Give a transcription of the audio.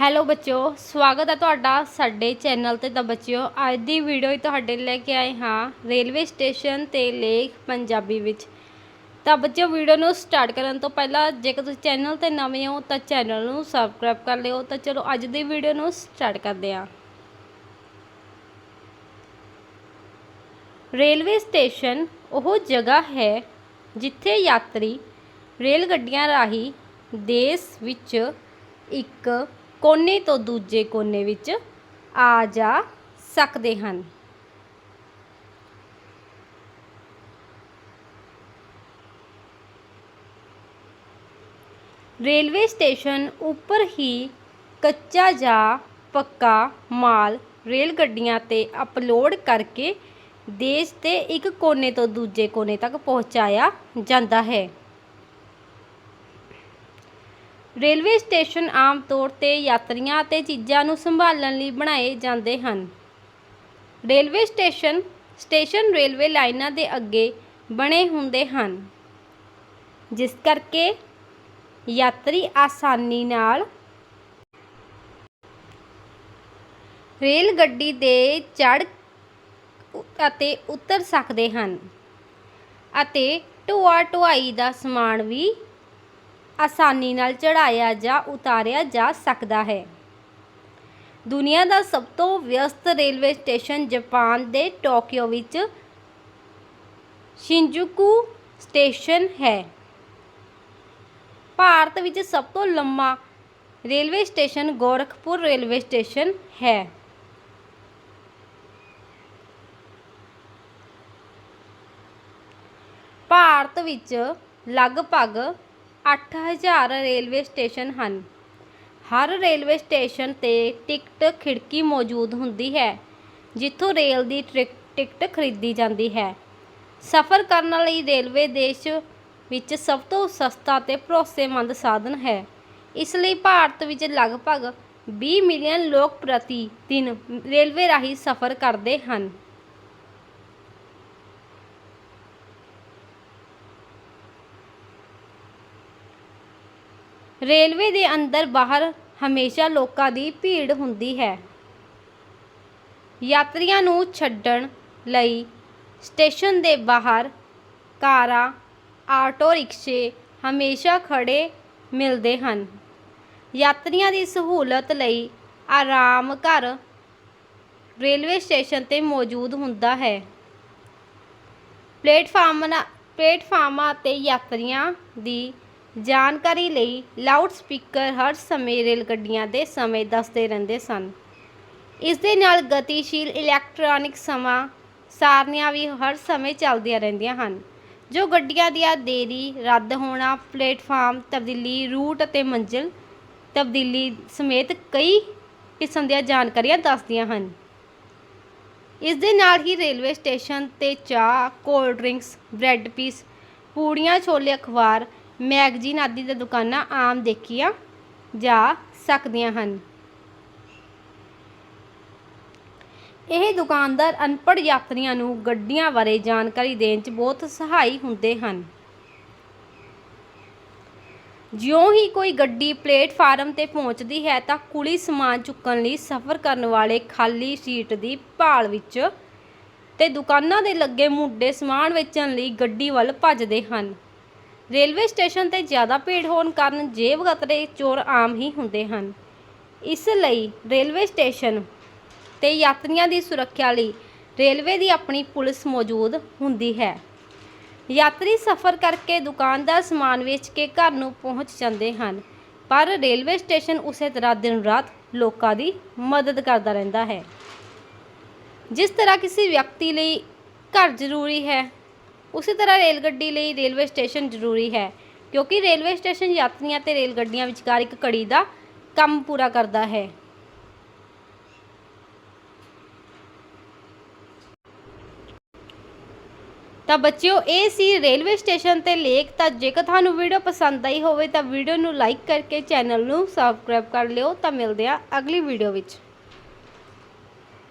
Hello ਬੱਚਿਓ, ਸਵਾਗਤ ਹੈ ਤੁਹਾਡਾ ਸਾਡੇ ਚੈਨਲ ਤੇ ਤਾਂ ਬੱਚਿਓ, ਅੱਜ ਦੀ ਵੀਡੀਓ ਹੀ ਤੁਹਾਡੇ ਲੈ ਕੇ ਆਏ ਹਾਂ ਰੇਲਵੇ ਸਟੇਸ਼ਨ ਤੇ ਲੇਖ ਪੰਜਾਬੀ ਵਿੱਚ। ਤਾਂ ਬੱਚਿਓ ਵੀਡੀਓ ਨੂੰ ਸਟਾਰਟ ਕਰਨ ਤੋਂ ਪਹਿਲਾਂ ਜੇਕਰ ਤੁਸੀਂ ਚੈਨਲ ਤੇ ਨਵੇਂ ਹੋ ਤਾਂ ਚੈਨਲ ਨੂੰ ਸਬਸਕ੍ਰਾਈਬ ਕਰ ਲਿਓ। ਤਾਂ ਚਲੋ ਅੱਜ ਦੀ ਵੀਡੀਓ ਨੂੰ ਸਟਾਰਟ ਕਰਦੇ ਹਾਂ। ਰੇਲਵੇ ਸਟੇਸ਼ਨ ਉਹ ਜਗ੍ਹਾ ਹੈ ਜਿੱਥੇ ਯਾਤਰੀ ਰੇਲ ਗੱਡੀਆਂ ਰਾਹੀਂ ਦੇਸ਼ ਵਿੱਚ ਇੱਕ ਕੋਨੇ ਤੋਂ ਦੂਜੇ ਕੋਨੇ ਵਿੱਚ ਆ ਜਾ ਸਕਦੇ ਹਨ। ਰੇਲਵੇ ਸਟੇਸ਼ਨ ਉੱਪਰ ਹੀ ਕੱਚਾ ਜਾਂ ਪੱਕਾ ਮਾਲ ਰੇਲ ਗੱਡੀਆਂ ਤੇ ਅਪਲੋਡ ਕਰਕੇ ਦੇਸ਼ ਦੇ ਇੱਕ ਕੋਨੇ ਤੋਂ ਦੂਜੇ ਕੋਨੇ ਤੱਕ ਪਹੁੰਚਾਇਆ ਜਾਂਦਾ ਹੈ। ਰੇਲਵੇ ਸਟੇਸ਼ਨ ਆਮ ਤੌਰ ਤੇ ਯਾਤਰੀਆਂ ਅਤੇ ਚੀਜ਼ਾਂ ਨੂੰ ਸੰਭਾਲਣ ਲਈ ਬਣਾਏ ਜਾਂਦੇ ਹਨ। ਰੇਲਵੇ ਸਟੇਸ਼ਨ ਸਟੇਸ਼ਨ ਰੇਲਵੇ ਲਾਈਨਾਂ ਦੇ ਅੱਗੇ ਬਣੇ ਹੁੰਦੇ ਹਨ, ਜਿਸ ਕਰਕੇ ਯਾਤਰੀ ਆਸਾਨੀ ਨਾਲ ਰੇਲ ਗੱਡੀ ਦੇ ਚੜ੍ਹ ਅਤੇ ਉਤਰ ਸਕਦੇ ਹਨ ਅਤੇ ਢੋਆ ਢੁਆਈ ਦਾ ਸਮਾਨ ਵੀ ਆਸਾਨੀ ਨਾਲ ਚੜਾਇਆ ਜਾਂ, ਉਤਾਰਿਆ ਜਾ ਸਕਦਾ ਹੈ। ਦੁਨੀਆ ਦਾ ਸਭ ਤੋਂ ਵਿਅਸਤ ਰੇਲਵੇ ਸਟੇਸ਼ਨ ਜਾਪਾਨ ਦੇ ਟੋਕੀਓ ਵਿੱਚ ਸ਼ਿੰਜੂਕੂ ਸਟੇਸ਼ਨ ਹੈ। ਭਾਰਤ ਵਿੱਚ ਸਭ ਤੋਂ ਲੰਮਾ railway station Gorakhpur railway station ਹੈ। ਭਾਰਤ ਵਿੱਚ ਲਗਭਗ 8000 ਰੇਲਵੇ ਸਟੇਸ਼ਨ ਹਨ। ਹਰ ਰੇਲਵੇ ਸਟੇਸ਼ਨ ਤੇ ਟਿਕਟ ਖਿੜਕੀ ਮੌਜੂਦ ਹੁੰਦੀ ਹੈ, ਜਿੱਥੋਂ ਰੇਲ ਦੀ ਟ੍ਰਿਕ- ਟਿਕਟ ਖਰੀਦੀ ਜਾਂਦੀ ਹੈ। ਸਫ਼ਰ ਕਰਨ ਲਈ ਰੇਲਵੇ ਦੇਸ਼ ਵਿੱਚ ਸਭ ਤੋਂ ਸਸਤਾ ਤੇ ਭਰੋਸੇਮੰਦ ਸਾਧਨ ਹੈ। ਇਸ ਲਈ ਭਾਰਤ ਵਿੱਚ ਲਗਭਗ 20 ਮਿਲੀਅਨ ਲੋਕ ਪ੍ਰਤੀ ਦਿਨ ਰੇਲਵੇ ਰਾਹੀਂ ਸਫ਼ਰ ਕਰਦੇ ਹਨ। ਰੇਲਵੇ ਦੇ ਅੰਦਰ ਬਾਹਰ ਹਮੇਸ਼ਾ ਲੋਕਾਂ ਦੀ ਭੀੜ ਹੁੰਦੀ ਹੈ। ਯਾਤਰੀਆਂ ਨੂੰ ਛੱਡਣ ਲਈ ਸਟੇਸ਼ਨ ਦੇ ਬਾਹਰ ਕਾਰਾਂ, ਆਟੋ ਰਿਕਸ਼ੇ ਹਮੇਸ਼ਾ ਖੜੇ ਮਿਲਦੇ ਹਨ। ਯਾਤਰੀਆਂ ਦੀ ਸਹੂਲਤ ਲਈ ਆਰਾਮ ਘਰ ਰੇਲਵੇ ਸਟੇਸ਼ਨ ਤੇ ਮੌਜੂਦ ਹੁੰਦਾ ਹੈ। ਪਲੇਟਫਾਰਮਾਂ ਪਲੇਟਫਾਰਮਾਂ ਤੇ ਯਾਤਰੀਆਂ ਦੀ ਜਾਣਕਾਰੀ ਲਈ ਲਾਊਡ ਸਪੀਕਰ ਹਰ ਸਮੇਂ ਰੇਲ ਗੱਡੀਆਂ ਦੇ ਸਮੇਂ ਦੱਸਦੇ ਰਹਿੰਦੇ ਸਨ। ਇਸ ਦੇ ਨਾਲ ਗਤੀਸ਼ੀਲ ਇਲੈਕਟ੍ਰੋਨਿਕ ਸਮਾਂ ਸਾਰਨੀਆਂ ਵੀ ਹਰ ਸਮੇਂ ਚੱਲਦੀਆਂ ਰਹਿੰਦੀਆਂ ਹਨ, ਜੋ ਗੱਡੀਆਂ ਦੀਆਂ ਦੇਰੀ, ਰੱਦ ਹੋਣਾ, ਪਲੇਟਫਾਰਮ, ਤਬਦੀਲੀ, ਰੂਟ ਅਤੇ ਮੰਜ਼ਿਲ ਤਬਦੀਲੀ ਸਮੇਤ ਕਈ ਕਿਸਮ ਦੀਆਂ ਜਾਣਕਾਰੀਆਂ ਦੱਸਦੀਆਂ ਹਨ। ਇਸ ਦੇ ਨਾਲ ਹੀ ਰੇਲਵੇ ਸਟੇਸ਼ਨ ਤੇ ਚਾਹ, ਕੋਲਡ ਡਰਿੰਕਸ, ਬ੍ਰੈਡ ਪੀਸ, ਪੂੜੀਆਂ, ਛੋਲੇ, ਅਖਬਾਰ ਮੈਗਜ਼ੀਨ ਆਦਿ ਦੀਆਂ ਦੁਕਾਨਾਂ ਆਮ ਦੇਖੀਆਂ ਜਾ ਸਕਦੀਆਂ ਹਨ। ਇਹ ਦੁਕਾਨਦਾਰ ਅਨਪੜ੍ਹ ਯਾਤਰੀਆਂ ਨੂੰ ਗੱਡੀਆਂ ਬਾਰੇ ਜਾਣਕਾਰੀ ਦੇਣ 'ਚ ਬਹੁਤ ਸਹਾਈ ਹੁੰਦੇ ਹਨ। ਜਿਉਂ ਹੀ ਕੋਈ ਗੱਡੀ ਪਲੇਟਫਾਰਮ ਤੇ ਪਹੁੰਚਦੀ ਹੈ ਤਾਂ ਕੁਲੀ ਸਮਾਨ ਚੁੱਕਣ ਲਈ ਸਫ਼ਰ ਕਰਨ ਵਾਲੇ ਖਾਲੀ ਸੀਟ ਦੀ ਭਾਲ ਵਿੱਚ ਤੇ ਦੁਕਾਨਾਂ ਦੇ ਲੱਗੇ ਮੁੰਡੇ ਸਮਾਨ ਵੇਚਣ ਲਈ ਗੱਡੀ ਵੱਲ ਭੱਜਦੇ ਹਨ। ਰੇਲਵੇ ਸਟੇਸ਼ਨ ਤੇ ਜ਼ਿਆਦਾ ਭੀੜ ਹੋਣ ਕਾਰਨ ਜੇਬ ਕਤਰੇ ਚੋਰ ਆਮ ਹੀ ਹੁੰਦੇ ਹਨ। ਇਸ ਲਈ ਰੇਲਵੇ ਸਟੇਸ਼ਨ ਤੇ ਯਾਤਰੀਆਂ ਦੀ ਸੁਰੱਖਿਆ ਲਈ ਰੇਲਵੇ ਦੀ ਆਪਣੀ ਪੁਲਿਸ ਮੌਜੂਦ ਹੁੰਦੀ ਹੈ। ਯਾਤਰੀ ਸਫ਼ਰ ਕਰਕੇ ਦੁਕਾਨਦਾਰ ਸਮਾਨ ਵੇਚ ਕੇ ਘਰ ਨੂੰ ਪਹੁੰਚ ਜਾਂਦੇ ਹਨ, ਪਰ ਰੇਲਵੇ ਸਟੇਸ਼ਨ ਉਸੇ ਤਰ੍ਹਾਂ ਦਿਨ ਰਾਤ ਲੋਕਾਂ ਦੀ ਮਦਦ ਕਰਦਾ ਰਹਿੰਦਾ ਹੈ। ਜਿਸ ਤਰ੍ਹਾਂ ਕਿਸੇ ਵਿਅਕਤੀ ਲਈ ਘਰ ਜ਼ਰੂਰੀ ਹੈ ਉਸੇ ਤਰ੍ਹਾਂ ਰੇਲ ਗੱਡੀ ਲਈ ਰੇਲਵੇ ਸਟੇਸ਼ਨ ਜ਼ਰੂਰੀ ਹੈ, ਕਿਉਂਕਿ ਰੇਲਵੇ ਸਟੇਸ਼ਨ ਯਾਤਰੀਆਂ ਤੇ ਰੇਲ ਗੱਡੀਆਂ ਵਿਚਕਾਰ ਇੱਕ ਕੜੀ ਦਾ ਕੰਮ ਪੂਰਾ ਕਰਦਾ ਹੈ। ਤਾਂ ਬੱਚਿਓ, ਇਹ ਸੀ ਰੇਲਵੇ ਸਟੇਸ਼ਨ ਤੇ ਲੇਖ ਤਾਂ ਜੇਕਰ ਤੁਹਾਨੂੰ ਵੀਡੀਓ ਪਸੰਦ ਆਈ ਹੋਵੇ ਤਾਂ ਵੀਡੀਓ ਨੂੰ ਲਾਈਕ ਕਰਕੇ ਚੈਨਲ ਨੂੰ ਸਬਸਕ੍ਰਾਈਬ ਕਰ ਲਿਓ, ਤਾਂ ਮਿਲਦੇ ਆ ਅਗਲੀ ਵੀਡੀਓ ਵਿੱਚ।